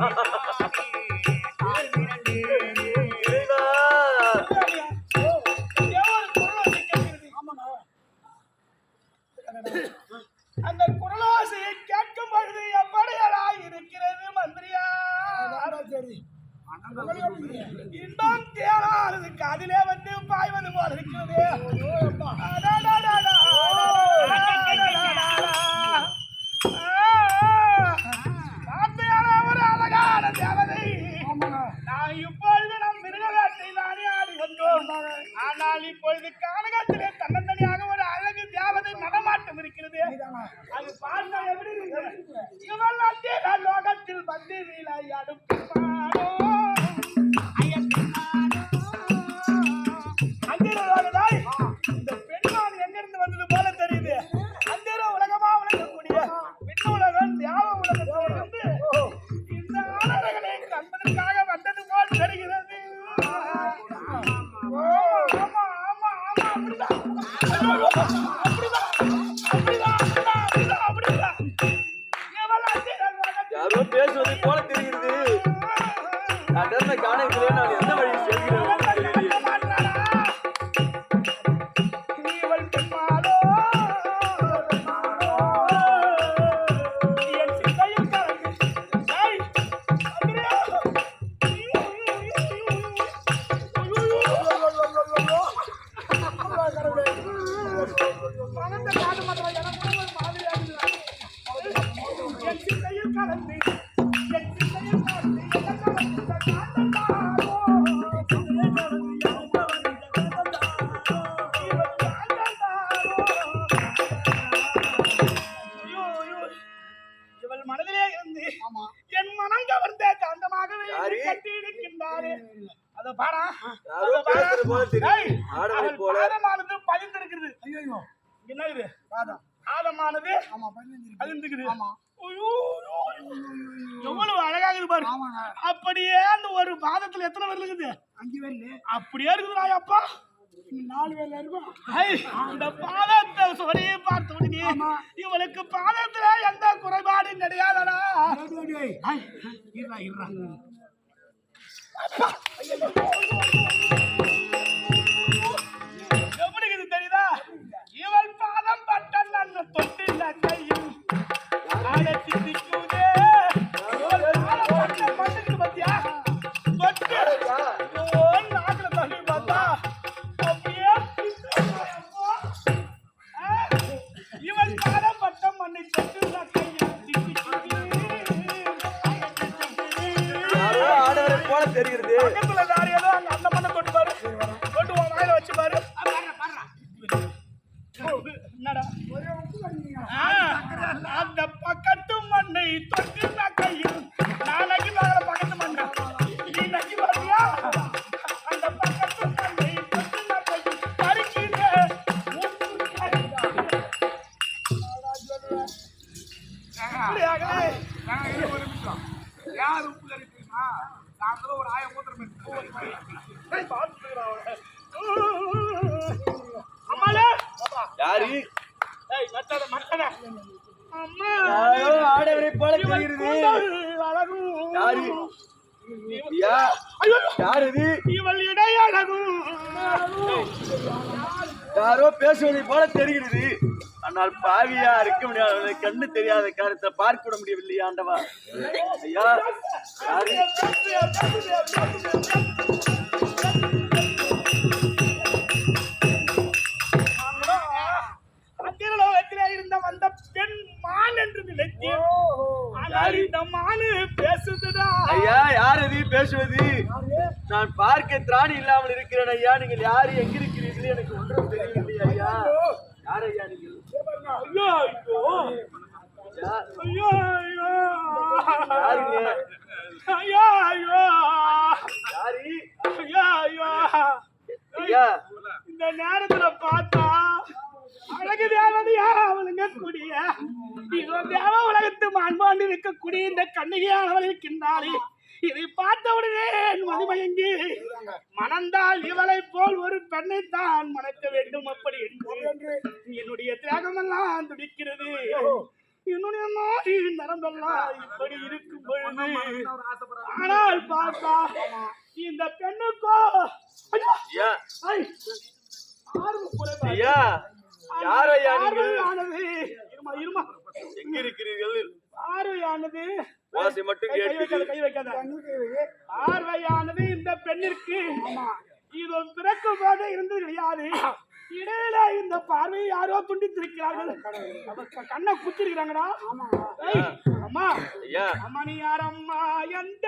Ha ha ha! நான் இப்பொழுது நம் மிருகவேட்டை தானே ஆடி வந்தோம் ஆனால் இப்பொழுது கானகத்திலே தன்னந்தனியாக ஒரு அழகு தேவதை நடமாட்டம் இருக்கிறது. அது பார்த்தா எப்படி இருக்கு இவள் அங்கே லோகத்தில் வந்து விளையாடும் பெண்மானோ. அத பாரா போல போல. பாதமானது பதிந்திருக்கிறது. என்ன இது? பாதமானது பதிந்திருக்குது ஐயோ, ஐயோ. எவ்வளவு அழகாக இருக்கு பாரு. அப்படியே அந்த ஒரு பாதத்துல எத்தனை பேர் இருக்குது? அஞ்சு பேர்ல அப்படியே இருக்குது நான் அப்பா. நாலு பேர்ல இருக்கும். இந்த பாதத்தை சொரிய பார்த்த உடனே இவளுக்கு பாதத்துல எந்த குறைபாடும் கிடையாதடா. தெரியுது. யாரு? ஆடவரை போல தெரிகிறது. யாரு? யார் இவள் இடை அழகு யாரோ பேசுவதை போல தெரிகிறது. ஆனால் பாவியா இருக்க முடியாத. கண்ணு தெரியாத காரத்தை பார்க்க கூட முடியவில்லை ஆண்டவா. ஐயா இருந்த வந்த பெண் மான் என்று நினைத்தேன். ஆனால் இந்த மானு பேசுதுடா. ஐயா யார் பேசுவது? நான் பார்க்க திராணி இல்லாமல் இருக்கிறேன் ஐயா. நீங்கள் யாரு? எங்க இருக்கிறீர்கள் எனக்கு ஒன்றும் தெரியவில்லை ஐயா யார் ஐயா நீங்கள் ஐயோ ஐயோ ஐயா, ஐயோ ஐயோ யாருங்க ஐயோ ஐயோ யாரு ஐயோ ஐயோ ஐயா இந்த நேரத்துல பார்த்தா அழகு தேவதையா அவளுங்க கூடிய இதோ தேவ உலகத்து மாண்பாண்டு இருக்கக்கூடிய இந்த கண்ணிகையானவள் இருக்கின்றாளே. இதை பார்த்த உடனே என் மதிமயங்கி மணந்தால் இவளை போல் ஒரு பெண்ணை தான் மணக்க வேண்டும் அப்படி என்று என்னுடைய தியாகமெல்லாம் துடிக்கிறது. என்னுடைய நாடி நரம்பெல்லாம் இப்படி இருக்கும் பொழுது ஆனால் பார்த்தா இந்த பெண்ணுக்கோ ஐயோ. ஐயா. ஐ, ஆர்வம் குறைபாடு. ஐயா யார் ஐயா நீங்கள் பார்வையானது இருமா இருமா. எங்க இருக்கிறீர்கள் பார்வையானது மட்டும் கை- கை வைக்காத, கை வைக்காத. பார்வையானது இந்த பெண்ணிற்கு. இது பிறக்கும் போதே இருந்தது கிடையாது. இடையில இந்த பார்வையை யாரோ துண்டித்திருக்கிறார்கள். கண்ணை குத்திருக்கிறாங்கடா. அம்மா. ஐயா. அம்மா நீ யார் அம்மா எந்த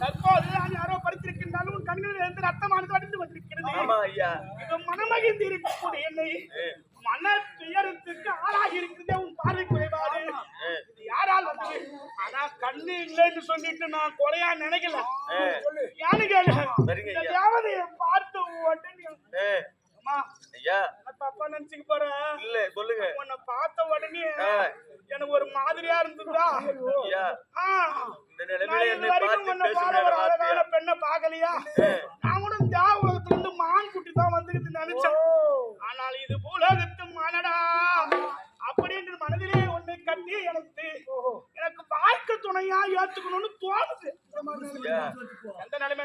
தற்போது நான் யாரோ படித்திருக்கின்றாலும் உன் கண்களில் இருந்து ரத்தமானது வடிந்து ஐயா இது மனமகிழ்ந்து இருக்கக்கூடிய என்னை. மன துயரத்துக்கு ஆளாகி இருக்கிறதே உன் பார்வை குறைபாடு. இது யாரால் வந்தது ஆனா கண்ணு இல்லைன்னு சொல்லிட்டு நான் கொலையா நினைக்கல ஏய். யானு கேளு. தேவதையை பார்த்த ஐயா தப்பா நினைச்சுக்க போறேன் துணையா ஏத்துக்கணும்னு தோணுது. எந்த நிலைமை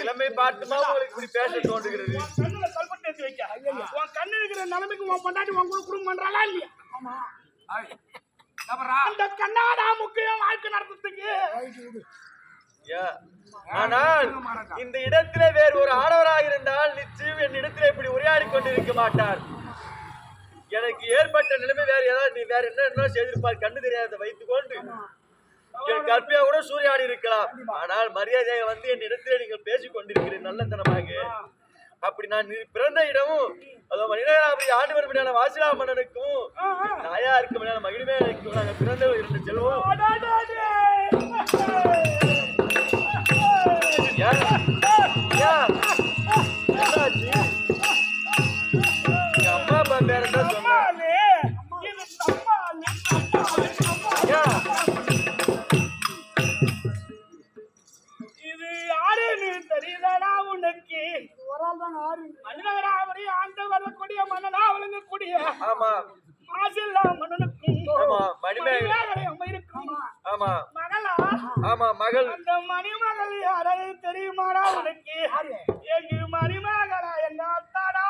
நிலைமை பார்த்துமா உங்களுக்கு இப்படி பேச தோன்றுகிறது. உன் கண்ணுல கல்பட்டு எடுத்து வைக்க. உன் கண்ணு இருக்கிற நிலைமைக்கு உன் பொண்டாட்டி உன் கூட குடும்பம் பண்றாளா இல்லையா? என்னப்பா அந்த கண்ணாடா முக்கியம் வாழ்க்கை நடத்துறதுக்கு. ஆனால் இந்த இடத்திலே வேறு ஒரு ஆடவராக இருந்தால் நிச்சயம் என் இடத்திலே இப்படி உரையாடி கொண்டிருக்க மாட்டார். எனக்கு ஏற்பட்ட நிலைமை வேற ஏதாவது நீ வேற என்ன என்ன செய்திருப்பார். கண்ணு தெரியாத வைத்துக் கொண்டு என் கற்பியா கூட சூறையாடி இருக்கலாம். ஆனால் மரியாதையை வந்து என் இடத்திலே நீங்கள் பேசிக் கொண்டிருக்கிறேன் நல்லத்தனமாக. அப்படி நான் பிறந்த இடமும் அதோ மனிதனாபுரி ஆண்டு வரும்படியான வாசிலா மன்னனுக்கும் நாயா இருக்கும் மகிழ்மையா இருக்கும் நாங்கள் பிறந்த இரண்டு செல்வம். ஆமா. மாசில்லா மன்னனுக்கும் ஆமா, மணிமேகலை. மகளா? ஆமா மகள். அந்த மணிமகள் யாரை தெரியுமாடா உனக்கு? எங்க மணிமகளா எங்க அத்தாடா?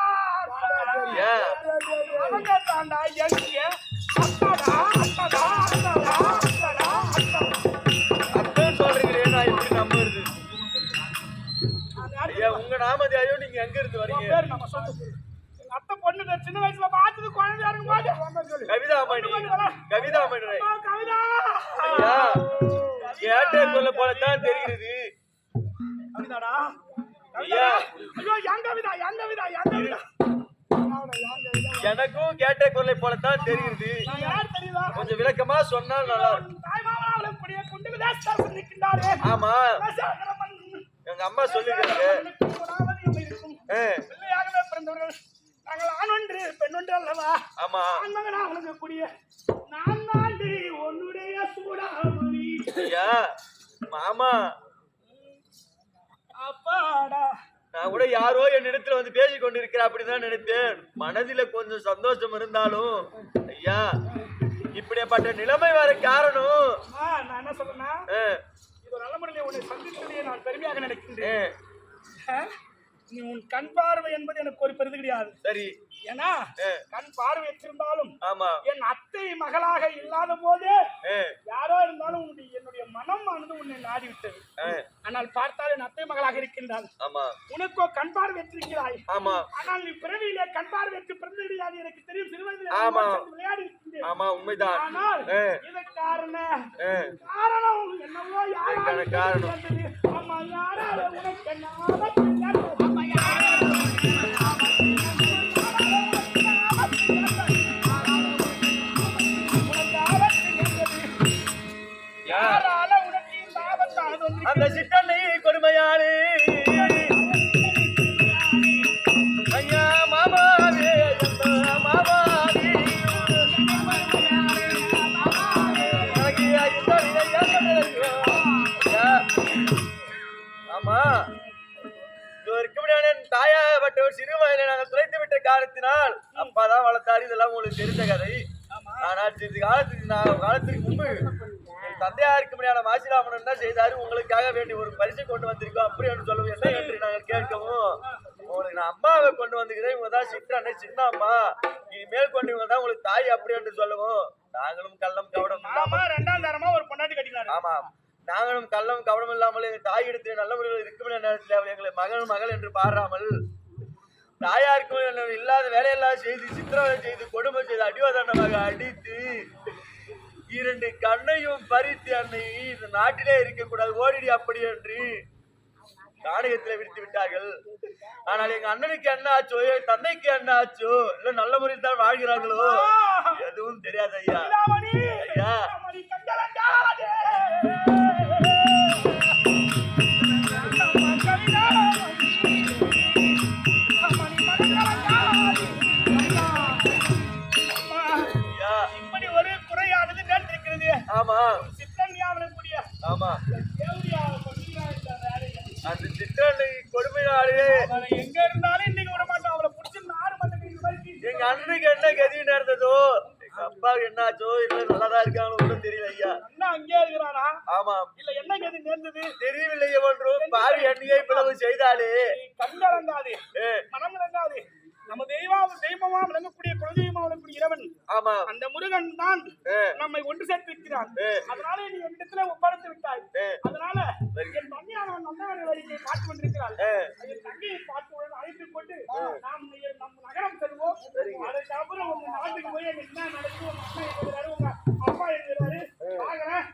அவங்க தாண்டா எங்க? அத்தாடா அத்தாடா அத்தாடா அத்தாடா அத்தன் சொல்றீங்களே நான் எப்படி நம்புறது? ஐயா உங்க நாமதியாயோ நீங்க எங்க இருந்து வரீங்க? பேர் நம்ம சொல்லு. எங்க அத்தை பொண்ணு சின்ன வயசுல கவிதாமணி கவிதாமணி கேட்டே சொல்ல போலத்தான் தெரிகிறது. எனக்கும் கேட்ட குரலை போலத்தான் தெரிகிறது. தெரியுதா? கொஞ்சம் விளக்கமா சொன்னால் நல்லா இருக்கும். ஆமா. எங்க அம்மா சொல்லுகிறது அல்லவா ஆமா. நான் தாண்டி உன்னுடைய சூடாமணி. ஐயா மாமா. அப்பாடா. நான் கூட யாரோ என் இடத்துல வந்து பேசி கொண்டிருக்கிற அப்படிதான் நினைத்தேன். மனதில கொஞ்சம் சந்தோஷம் இருந்தாலும் ஐயா இப்படிப்பட்ட நிலைமை வர காரணம். நான் என்ன சொல்றேன்னா இது நல்ல முறையில் உன்னை சந்தித்ததை நான் பெருமையாக நினைக்கின்றேன்? நீ உன் கண் பார்வை என்பது எனக்கு ஒரு பெரிது கிடையாது. சரி. ஏன்னா கண் பார்வை வச்சிருந்தாலும் ஆமா. என் அத்தை மகளாக இல்லாத போதே யாரோ இருந்தாலும் உன்னுடைய என்னுடைய மனம் ஆனது உன்னை நாடி விட்டது ஆனால் பார்த்தால் என் அத்தை மகளாக இருக்கின்றாள். ஆமா. உனக்கோ கண் பார்வை வச்சிருக்கிறாய் ஆமா. ஆனால் நீ பிறவியிலே கண் பார்வை வச்சு பிறந்து கிடையாது எனக்கு தெரியும் சிறுவயதில் ஆமா. விளையாடி ஆமா உண்மைதான். ஆனால் இதற்கு காரணம் காரணம் என்னவோ இதற்கான காரணம். அம்மா யாரால உனக்கு என்ன அந்த சிட்டனை உங்களுக்காக வேண்டி ஒரு பரிசு கொண்டு வந்திருக்கோம். அப்படி என்று சொல்லவும். என்ன என்று நாங்கள் கேட்கவும் உங்களுக்கு நான் அம்மாவை கொண்டு வந்துக்கிறேன். இவங்க தான் சிற்றனை சின்ன அம்மா இனிமேல் கொண்டு இவங்க தான் உங்களுக்கு தாய் அப்படி என்று சொல்லவும். நாங்களும் கள்ளம் கவடம் ஆமா இல்லாமல் ரெண்டாம் தரமா ஒரு பொண்டாட்டி கட்டினாரு. ஆமாம் நாங்களும் கள்ளம் கவனம் இல்லாமல் எங்கள் தாய் இடத்தில் நல்ல முறையில் இருக்கும் நேரத்தில் எங்களை மகள் மகள் என்று பாராமல் தாயாருக்கும் இல்லாத வேலையெல்லாம் செய்து சித்திரவதை செய்து கொடுமை செய்து அடிவாதனமாக அடித்து இரண்டு கண்ணையும் பறித்து அன்னை இந்த நாட்டிலே இருக்கக்கூடாது. ஓடிடி அப்படி என்று நாடகத்தில் விடுத்து விட்டார்கள். ஆனால் எங்க அண்ணனுக்கு என்ன ஆச்சோ என் தந்தைக்கு என்ன ஆச்சோ இல்ல நல்ல முறையில் தான் வாழ்கிறார்களோ? எதுவும் தெரியாது ஐயா. ஐயா. அண்ணா அங்கே இருக்கிறானா இல்ல என்ன கதி நேர்ந்தது? தெரியவில்லை. ஒன்றும் பாவி அண்ணியை பிளவு செய்தாலே. நீ கண்கலங்காதே ஏ, மனம் விளங்காதே நம்ம தெய்வம் தெய்வமா விளங்கக்கூடிய குலதெய்வமா விளங்கக்கூடிய இறைவன். ஆமாம் அந்த முருகன் தான் நம்மை ஒன்று சேர்த்திருக்கிறான் ஏ. அதனால நீ என்னிடத்துல ஒப்படைத்து விட்டாய். அதனால என் தந்தையானவன் நல்லவனை வழியை பார்த்து கொண்டிருக்கிறாள். என் தங்கையை பார்த்து அழைத்துக் கொண்டு நாம் நம் நகரம் செல்வோம். அதுக்கப்புறம் உங்க நாட்டுக்கு போய் என்ன நடக்குது உங்க உங்க அப்பா எங்கிறாரு பாக்குறேன்